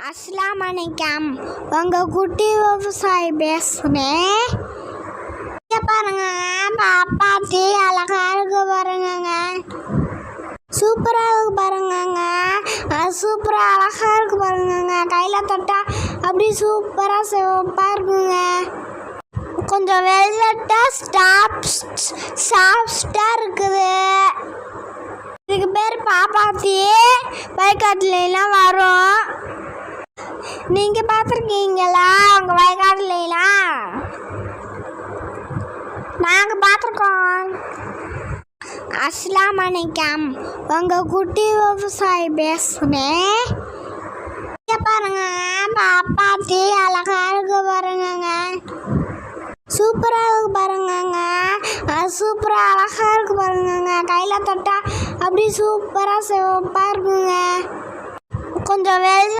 அஸ்லாம் வலைக்கம் உங்கள் குட்டி விவசாயி பேசுனேன் இங்க பாருங்க பாப்பாத்தி அழகா இருக்கு பாருங்கங்க. சூப்பராக இருக்கு பாருங்கங்க. சூப்பராக அழகா இருக்கு பாருங்கங்க. கையில் தொட்டால் அப்படி சூப்பராக சிவப்பாக இருக்குங்க. கொஞ்சம் வெள்ளட்டாக ஸ்டாப் சாஃப்டாக இருக்குது. இதுக்கு பேர் பாப்பாத்தி வயக்காட்டுலாம் வரும். நீங்கள் பார்த்துருக்கீங்களா உங்கள் வயக்காட்டுலாம் நாங்கள் பார்த்துருக்கோம் அஸ்லாம் வலைக்கம் உங்கள் குட்டி விவசாயி பேசுகிறேன் இங்க பாருங்க பாப்பாத்தி அழகா இருக்கு பாருங்கங்க சூப்பராக இருக்கு பாருங்கங்க சூப்பராக அழகா இருக்கு பாருங்கங்க கையில் தொட்டா அப்படி சூப்பராக சிவப்பாக இருக்குங்க கொஞ்சம் வெள்ளை